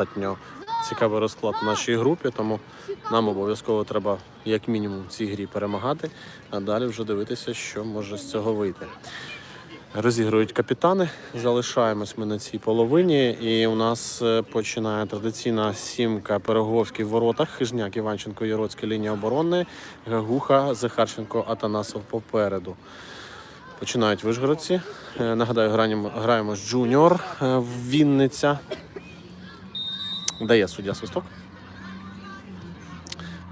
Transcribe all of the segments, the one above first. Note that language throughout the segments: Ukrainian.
достатньо цікавий розклад в нашій групі, тому нам обов'язково треба як мінімум в цій грі перемагати, а далі вже дивитися, що може з цього вийти. Розігрують капітани, залишаємось ми на цій половині, і у нас е, починає традиційна сімка Пироговський в воротах, Хижняк, Іванченко, Яроцька лінія оборони, Гагуха, Захарченко, Атанасов попереду. Починають вишгородці. Е, Нагадаю, граємо, з Джуніор е, Вінниця. Дає суддя свисток.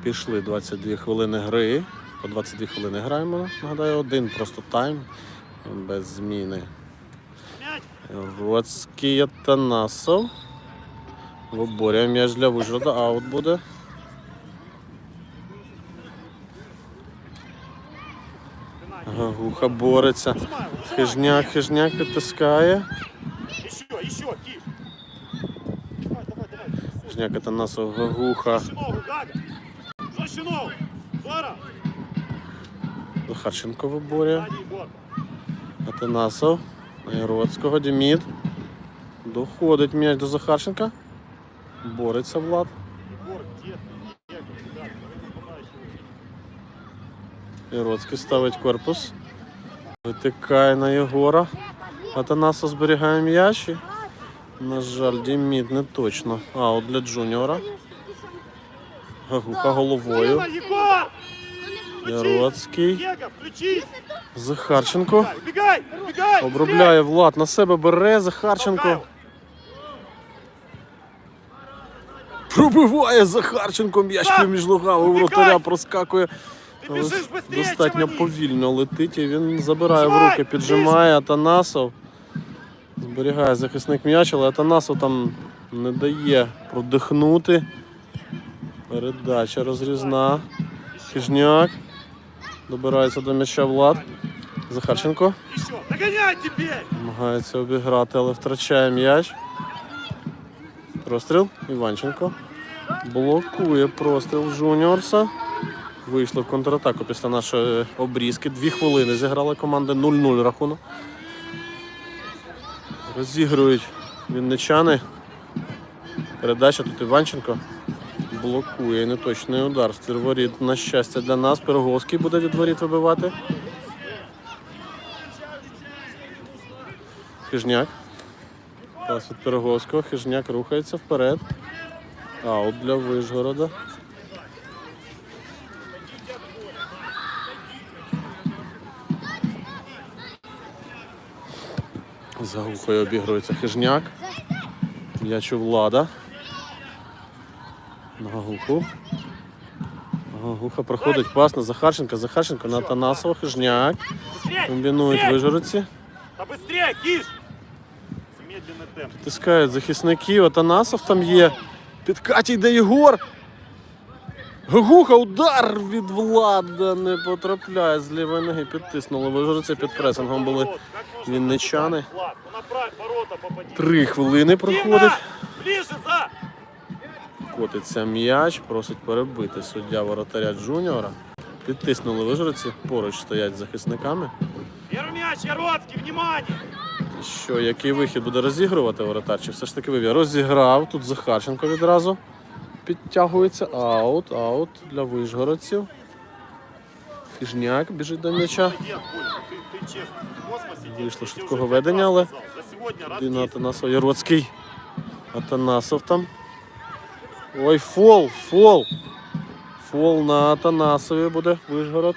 Пішли 22 хвилини гри. По 22 хвилини граємо. Нагадаю, один просто тайм без зміни. Роцький Атанасов. Виборює м'яч для Вижгорода. Аут буде. Гагуха бореться. Хижняк, хижняк підтискає. Хижняк Атанасов, Гагуха. Захарченко виборює. Атанасов. Найроцького. Деміт. Доходить м'яч до Захарченка. Бореться Влад. Іроцький ставить корпус. Витикає на Єгора. Атанасов зберігає м'яч. На жаль, Деміт не точно. Аут для Джуніора. Гагуха головою. Яроцький. Захарченко. Обробляє Влад на себе бере Захарченко. Пробиває Захарченко м'яч поміж ногами. У вратаря проскакує. Достатньо повільно летить і він забирає в руки, піджимає Атанасов. Зберігає захисник м'яч, але Атанасов там не дає продихнути. Передача розрізна. Хижняк. Добирається до м'яча Влад. Захарченко. Намагається обіграти, але втрачає м'яч. Простріл. Іванченко. Блокує простріл Жуніорса. Вийшли в контратаку після нашої обрізки. Дві хвилини зіграла команда 0-0 рахунок. Розігрують вінничани. Передача тут Іванченко. Блокує неточний удар. Стерворіт. На щастя для нас. Пироговський буде від воріт вибивати. Хижняк. Пас від Пироговського. Хижняк рухається вперед. Аут для Вишгорода. За гухою обігрується хижняк. М'яч у влада. На гуху. Гуха проходить пас на Захарченка. Захарченко на Танасова. Хижняк. Быстрее! Комбінують быстрее! вижгородці. Да быстрее, Киш! Замедленный темп. Тискають захисників, Атанасов там є. Підкаті йде Єгор. Гуха, удар від влада не потрапляє з лівої ноги. Підтиснули. Вижгородці під пресингом були вінничани. Три хвилини проходить. Котиться м'яч, просить перебити суддя воротаря Джуніора. Підтиснули вижгородці, поруч стоять з захисниками. Мяч, Яроцкий, внимание! Що, який вихід буде розігрувати воротар? Чи все ж таки вибір? Розіграв. Тут Захарченко відразу підтягується. Аут, аут для вишгородців. Хижняк біжить до м'яча. Вийшло швидкого ведення, але Дина Атанасов Яроцький. Атанасов там. Ой, фол, фол. Фол на Атанасові буде Вишгород.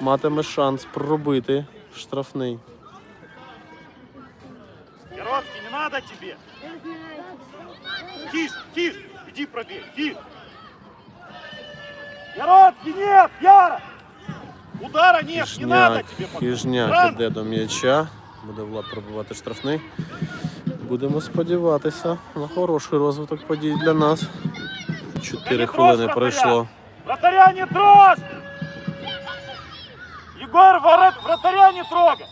Матиме шанс пробити штрафний. Яроцкий, не надо тебе! Киш, Киш, иди пробей, Киш! Яроцкий, нет, Яра! Удара нет, не надо Хижняк, тебе хижняк іде до м'яча. Буде Влад пробивати штрафний. Будемо сподіватися на хороший розвиток подій для нас. Чотири хвилини пройшло. Вратаря не трожь! Егор, ворот, вратаря не трогай!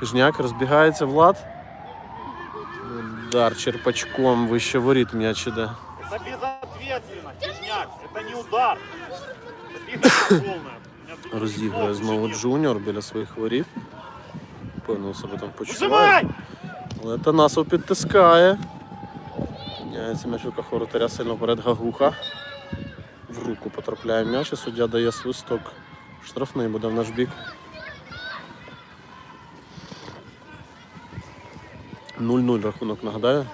Хижняк розбігається Влад. Удар черпачком вище воріт м'яч іде. Это безответственно, Кишняк, это не удар. Фигня полная. У меня тут Розігрує слов знову уже нет. Джуніор біля своїх воріт. Певно себе там почуває. Выжимай! Але Танасов підтискає. Міняється м'яч в руках воротаря сильно вперед Гагуха. В руку потрапляє м'яч і суддя дає свисток. Штрафний буде в наш бік. 0-0 рахунок нагадаю.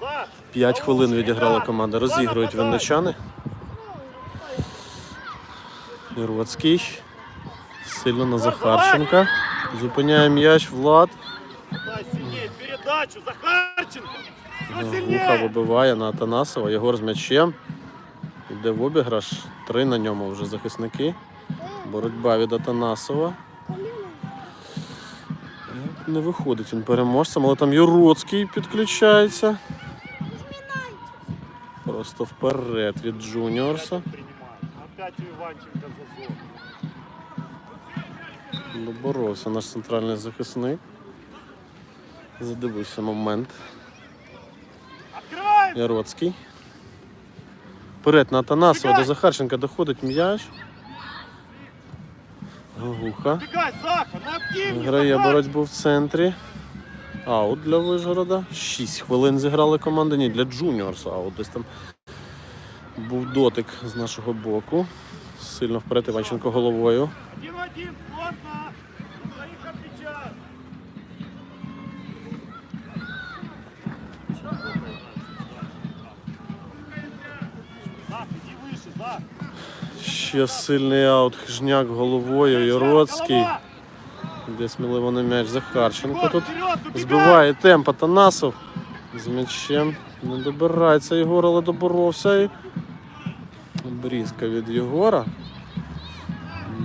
Заха, 5 хвилин відіграла команда. Розігрують вінничани. Іроцький. Сильно на Захарченка. Зупиняє м'яч Влад. Передачу, Захарченко! Все Гуха вибиває на Атанасова. Єгор з м'ячем. Йде в обіграш. Три на ньому вже захисники. Боротьба від Атанасова. Не виходить він переможцем, але там Юроцький підключається. Просто вперед від Джуніорса. Доборовся наш центральний захисник. Задивився момент. Яроцький. Вперед на Атанасова до Захарченка доходить м'яч. Гуха. Грає боротьбу в центрі. Аут для Вижгорода. 6 хвилин зіграли команди. Ні, для Джуніорса. Аут десь там був дотик з нашого боку. Сильно вперед Іванченко головою. Один в один, плотно! Ще сильний аут. Хижняк головою. Яроцький. Голова! Де сміливо на м'яч Захарченко тут. Збиває темп Атанасов. З м'ячем. Не добирається Єгор, але доборовся. І... Обрізка від Єгора.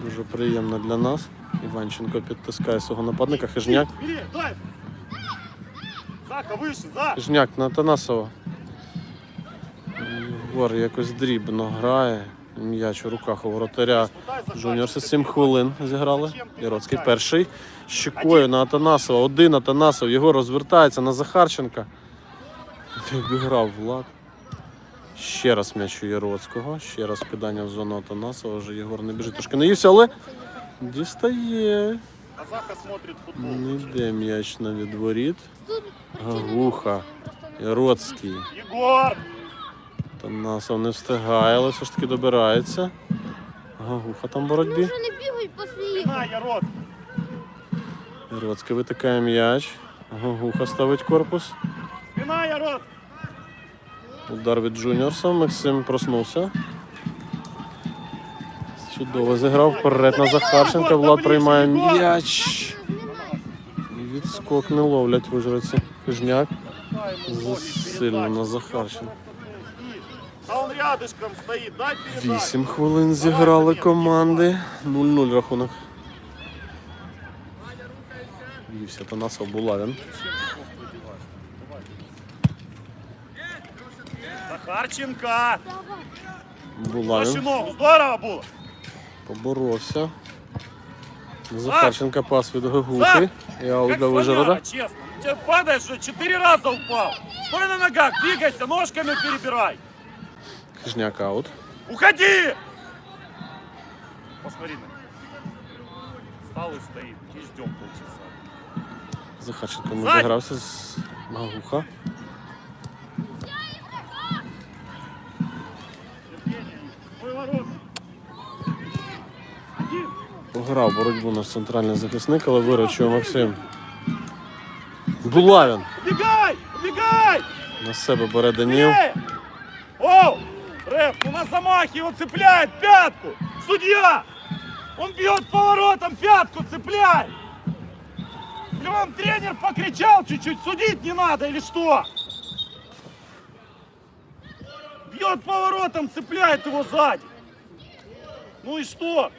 Дуже приємно для нас. Іванченко підтискає свого нападника. Хижняк. Хижняк на Атанасова. Єгор якось дрібно грає. М'яч у руках у воротаря. Жуніорси 7 хвилин зіграли. Яроцький перший. Щекою на Атанасова. Один Атанасов. Його розвертається на Захарченка. Обіграв Влад. Ще раз м'яч у Яроцького. Ще раз кидання в зону Атанасова. Вже Єгор не біжить. Трошки наївся, але дістає. Не йде м'яч на відворіт. Гагуха. Яроцький. Егор! Танасов не встигає, але все ж таки добирається. Гагуха там в боротьбі. Уже не бігають після. На, Ярод! Яроцький витикає м'яч. Гагуха ставить корпус. Спина, Ярод! Удар від Джуніорса. Максим проснувся. Чудово зіграв вперед на Захарченка. Влад приймає м'яч. Відскок не ловлять вижриці. Хижняк. Засильно на Захарченка. А он рядышком стоит, дай передачу. Вісім хвилин зіграли команди. 0-0 рахунок. Вівся Танасов Булавін. Захарченко! Булавін Наши ногу, здорово было! поборовся. Захарченка пас від Гагухи. І аут Как для Вижгорода. слоняра, честно. У тебя падаешь уже четыре раза упал. Стой на ногах, двигайся, ножками перебирай. Хижняк аут. Уходи! Посмотри на. Встал и стоит. И ждем полчаса. Захарченко не догрався з. Один. Пограв боротьбу наш центральний захисник, але виручив Максим. Булавін Убегай! Убегай! на себе бере Даніл. Замахе его цепляет пятку! Судья! Он бьет поворотом, пятку цепляй! Или вам тренер покричал чуть-чуть, судить не надо или что? Бьет поворотом, цепляет его сзади. Ну и что?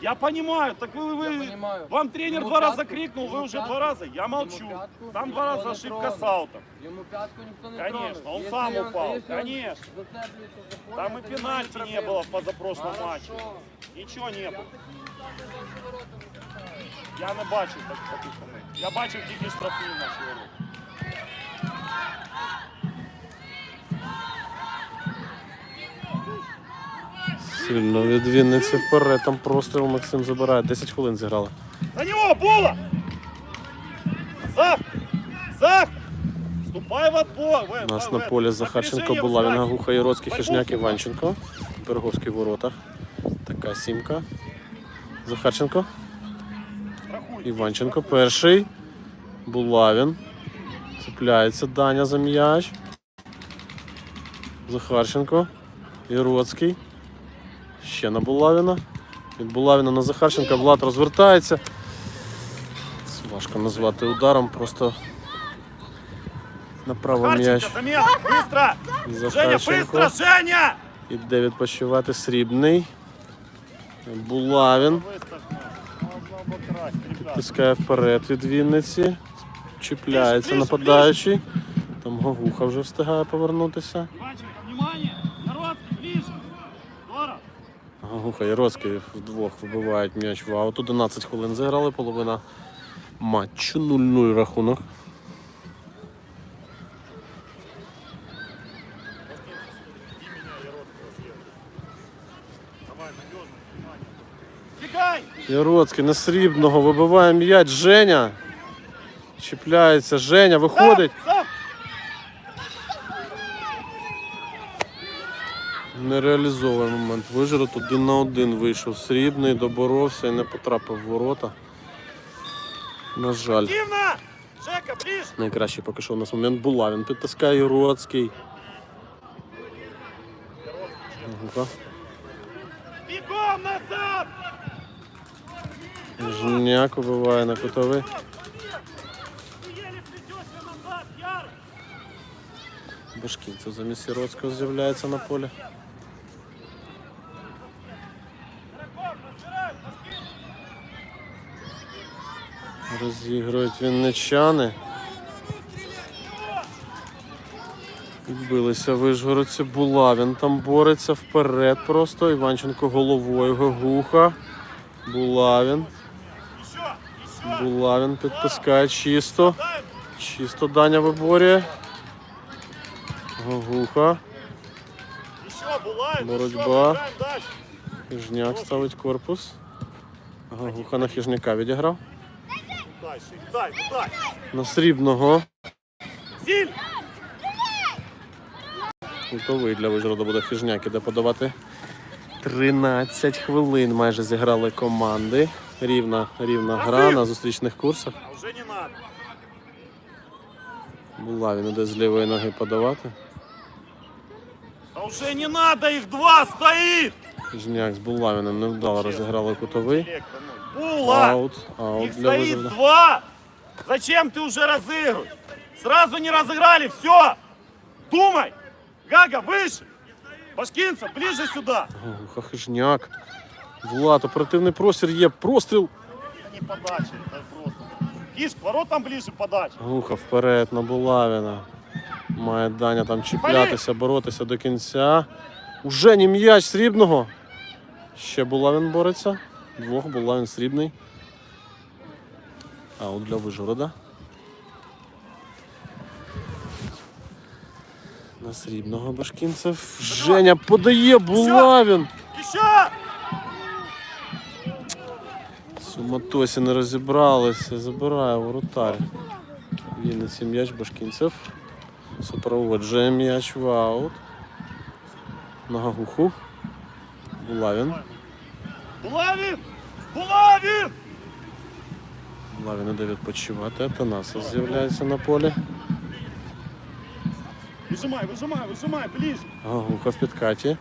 Я понимаю, так вы, вы- понимаю. вам тренер Ему два раза пятку, крикнул, вы ему уже пятку, два раза, я ему молчу. пятку Там никто два раза не ошибка тронул. с аутом. Ему пятку никто не Конечно, тронул. он Если сам он- упал, если он конечно. зацепится за поле, Там и это пенальти не проблема. было в позапрошлом матче. Хорошо. Нічого не було. Я не бачив так таких моментів. Я бачив тільки штрафні наші ворота. Сильно від Вінниці вперед. Там простріл Максим забирає. 10 хвилин зіграли. За нього, Була! Зах! Зах! Ступай в отбор! У нас на полі Захарченко, встань. Гагуха, Яроцький, Хижняк, Іванченко. В воротах. Така сімка. Захарченко. Іванченко перший. Булавін. Цепляється Даня за м'яч. Захарченко. Іроцький Ще на Булавіна. Від Булавіна на Захарченка Влад розвертається. Це важко назвати ударом, просто направо м'яч Харченко, замена! Быстро! Женя, Захарченко. быстро, Женя! Іде відпочивати срібний. Булавін. Выставь, можно обокрасть, ребят. Тискає вперед від Вінниці. Чіпляється Ближче, ближче, нападаючий. Там Гогуха вже встигає повернутися. Иванченко, внимание! Народский, ближе! Здорово! Роцький вдвох вибивають м'яч в аут. 11 хвилин зіграли, половина матчу 0-0 рахунок. Яроцький на срібного вибиває м'яч. Женя. Чіпляється. Женя виходить. Сам, Не реалізовує момент. Вижирот один на один вийшов. Срібний, доборовся і не потрапив в ворота. На жаль. Найкращий поки що у нас момент була. Він підтискає Юроцький. Гуха. Бегом назад! Жняк убиває на кутовий. Башкінцев замість Яроцького з'являється на полі. Розігрують вінничани. Відбилися вишгородці. Булавін там бореться вперед просто. Іванченко головою. Гагуха. Булавін. Булавін підтискає чисто. Чисто Даня виборює. Гагуха. еще, Боротьба. Хижняк ставить корпус. Гагуха на хижняка відіграв. Дальше, дай, дай. На срібного. Силь! Готовий для Вижгорода буде хижняк, іде подавати. 13 хвилин майже зіграли команди. Рівна, рівна гра на зустрічних курсах. Була він іде з лівої ноги подавати. А уже не надо, их два стоит! Хижняк з Булавіним невдало розіграли кутовий. Директор, ну, Була! Аут, аут Их для стоит Вижгорода. два! Зачем ты уже разыгрываешь? Сразу не разыграли, все! Думай! Гага, выше! Башкинцев, ближе сюда! Гагуха, хижняк. Влад, оперативний простір є. Простріл. Не подача, это просто. Киш, к воротам ближе подача. Гуха вперед на Булавіна. Має Даня там чіплятися, боротися до кінця. Уже не м'яч срібного. Ще Булавін бореться. Двох Булавін срібний. А от для Вижгорода. На срібного Башкінцев. Женя подає Булавін. Суматосі не розібралися. Забирає воротар. Вінниці м'яч Башкінцев. Супроводжує м'яч в аут. На Гагуху. Булавін. Булавин! Булавин! Булавін іде відпочивати. Танасов з'являється на полі. Выжимай, выжимай, выжимай, ближе. Гагуха в підкаті.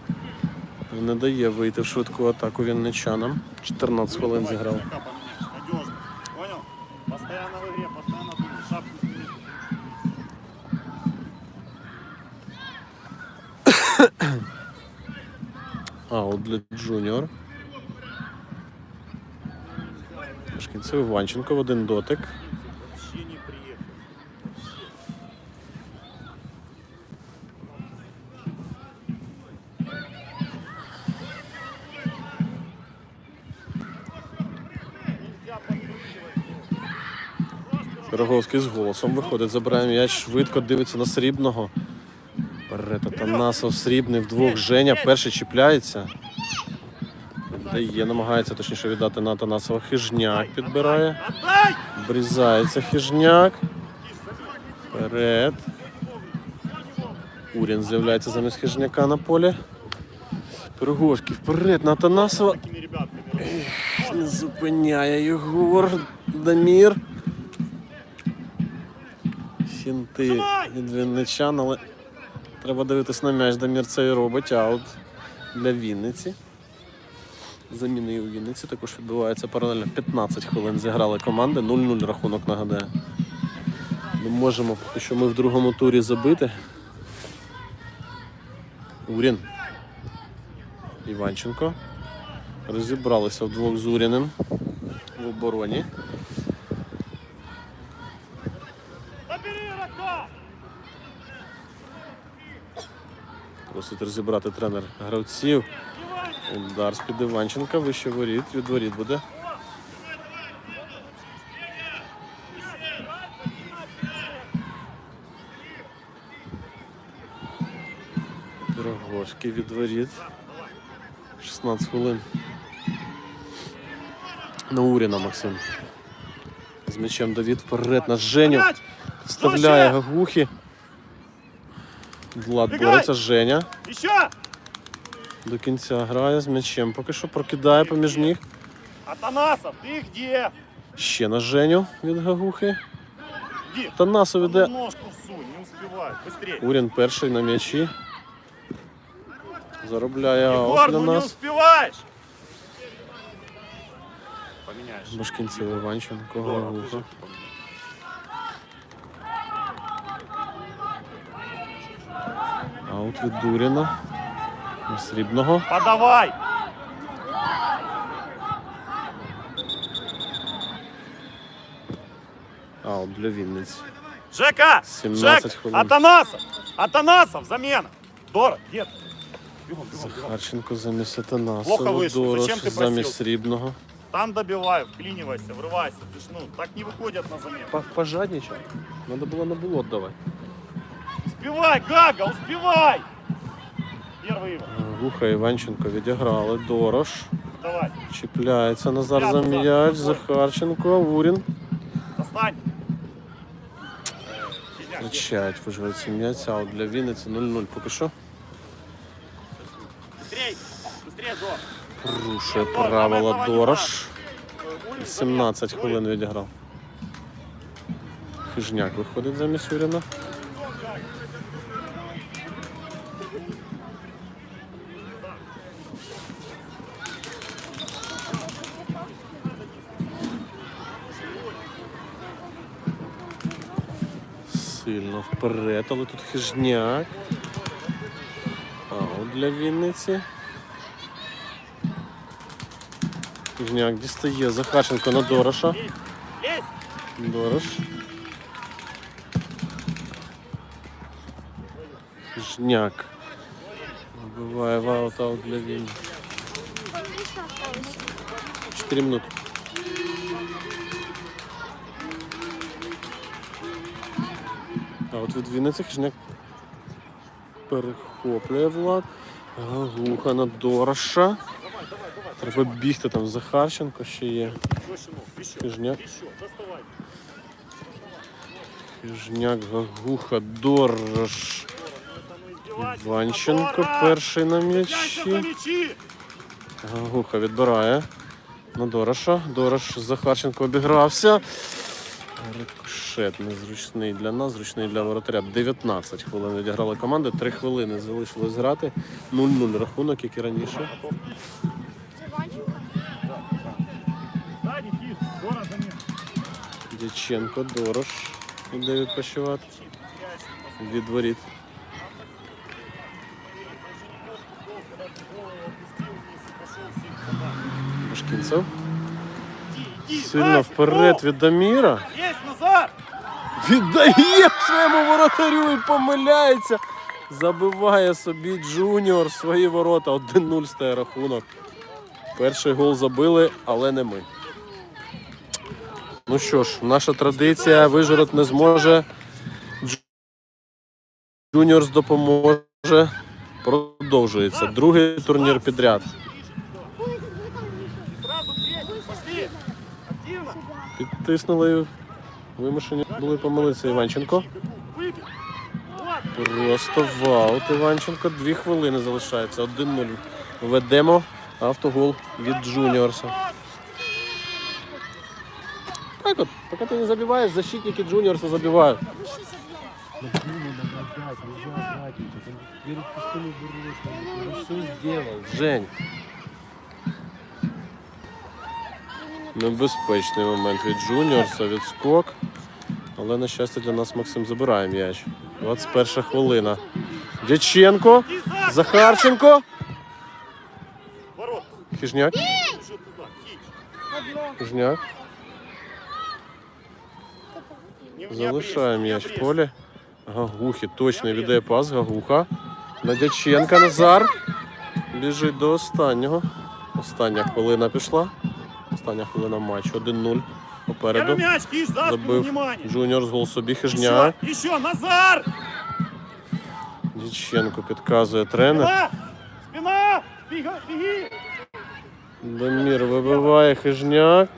Не дає вийти в швидку атаку вінничанам. 14 хвилин зіграв. Пока поменяешь, надежно. Понял? Постоянно в игре, постоянно думай, шапку сними. Аут для Джуніор. Башкінцев Іванченко в один дотик. Пироговський з голосом виходить, забирає м'яч, швидко дивиться на срібного. Перед Атанасов срібний вдвох. Женя перший чіпляється. Віддає, намагається точніше віддати на Атанасова. Хижняк підбирає. Отдай! Обрізається хижняк. Вперед. Урін з'являється замість хижняка на полі. Пироговський вперед на. Такими ребятками. Не зупиняє Єгор. Дамір. Фінти від Вінничан, але треба дивитись на м'яч. Дамір це і робить. Аут для Вінниці. Заміни у Вінниці також відбувається паралельно. 15 хвилин зіграли команди. 0-0 рахунок нагадаю. Ми можемо поки що ми в другому турі забити. Урін. Іванченко. Розібралися вдвох з Уріним в обороні. Просить розібрати тренер гравців. Удар з-під Іванченка, вище воріт, від воріт буде. Пироговський від воріт. 16 хвилин. На Уріна Максим. З м'ячем Давід вперед на Женю. Вставляє! Гагухи. Влад бореться, Женя. До кінця грає з м'ячем. Поки що прокидає поміж ніг. Атанасов, ты где? Ще на Женю від Гагухи. Иди. Танасов іде. Ножку всунь, не успевай. Быстрее. Урін перший на м'ячі. Заробляє аут Егор, для ну не нас. успеваешь. Поменяешь. Башкінцев Іванченко, Здорово, Гагуха. Аут від Дуріна. На Срібного. Подавай! Аут для Вінниці. Жека! 17 Жека! хвилин. Атанасов! Атанасов, замена! Дора, нет. Бегом, бегом, бегом. Захарченко замість Атанасова. Плохо вийшло. Дорош Зачем ти замість просив? Срібного. Там добивай, вклинивайся, врывайся. Ты ж, ну, так не выходят на замену. Пожадничав. Надо було на було давати. Успевай, Гага, успевай! Первый его. Гуха Іванченко відіграли. Дорош. Давай, Чіпляється Назар за П'ятий, м'яч. спокійно. Захарченко. Урін. достань. Фигня, Втрачають виживається м'яч. Аут для Вінниці 0-0 поки що. Быстрей, быстрее, Дор. Порушує Давай, правила давай, Дорош. Улиц, 17 замена. хвилин відіграв. Хижняк виходить замість Уріна. Вперед, але тут хижняк. Аут для Вінниці. Хижняк дістає Захарченко на Дороша. Лезь, лезь. Дорош. Жняк. Вбиває в аут аут для Вінни. 4 минути. От від Вінниці Хижняк перехоплює Влад. Гагуха на Дороша. Треба бігти там Захарченко ще є. Хижняк. Хижняк, Гагуха, Дорош. Іванченко перший на м'ячі. Гагуха відбирає на Дороша. Дорош Захарченко обігрався. Рикошет незручний для нас, зручний для воротаря. 19 хвилин відіграли команди, 3 хвилини залишилось грати. 0-0 рахунок, як і раніше. Дяченко, Дорош іде відпочивати від воріт. Сильно вперед від Даміра. Віддає своєму воротарю і помиляється. Забиває собі Джуніор свої ворота. 1-0 стає рахунок. Перший гол забили, але не ми. Ну що ж, наша традиція Вижгород не зможе. Дж- Джуніорс допоможе. Продовжується. Другий турнір підряд. Підтиснули. Вимушені були помилитися Іванченко. Просто вау. Іванченко. Дві хвилини залишається. 1-0. Ведемо автогол від Джуніорса. Так от, поки ти не забиваєш, защитники Джуніорса забивають. Жень. Небезпечний момент від Джуніорса, відскок. Але, на щастя, для нас Максим забирає м'яч. 21 хвилина. Дяченко. Захарченко. Хижняк. Хижняк. Залишає м'яч в полі. Гагухи точно віддає пас. Гагуха. На Дяченка Назар. Біжить до останнього. Остання хвилина пішла. Остання хвилина матчу. 1-0. Попереду. Забив. Джуніор з гол собі Еще, Хижняк. еще, Назар! Дяченко підказує тренер. Спина! Спина! Беги! Демір вибиває Хижняк.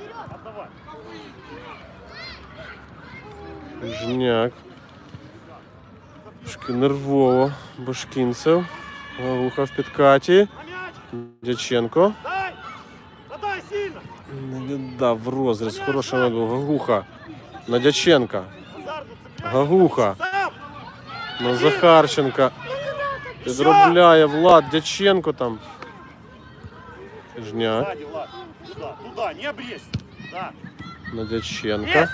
Хижняк. Трошки нервово. Башкінцев. Гагуха в підкаті. Дяченко. Не віддав в розріз. Хороший. Гагуха. На Дяченка. Назар, ну цепляй! Гагуха. На Захарченка. Підробляє Влад Дяченко там. Да. На Дяченка.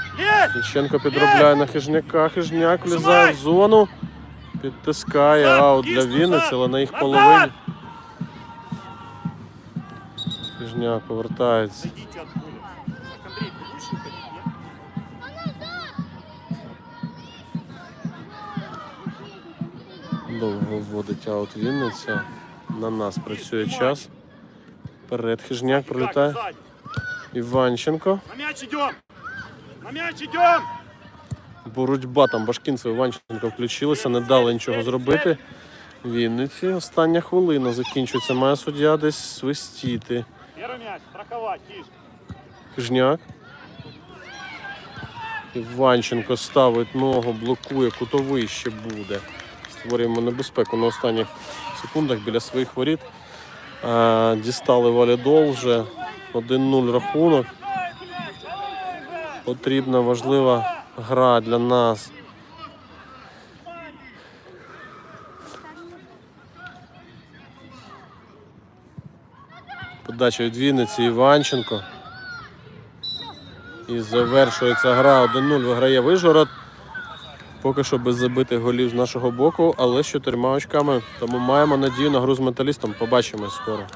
Дяченко підробляє на Хижняка. Хижняк влізає в зону. Підтискає аут для Вінниці, але на їх половині. Уходить, нет? Довго вводить аут Вінниця. На нас працює час. Перед Хижняк пролітає. Іванченко. На мяч идем! На мяч идем! Боротьба там Башкінцев Іванченко включилися, не дали нічого зробити. Вінниці. Остання хвилина закінчується. Має суддя десь свистіти. Первый мяч, страховать, Киш. Хижняк. Иванченко ставить ногу, блокує, кутовий ще буде. Створюємо небезпеку на останніх секундах біля своїх воріт. Е, Дістали валідол вже 1-0 рахунок. Потрібна важлива гра для нас. Подача від Вінниці Іванченко. І завершується гра 1-0. Виграє Вижгород. Поки що без забитих голів з нашого боку, але з чотирма очками. Тому маємо надію на гру з металістом. Побачимось скоро.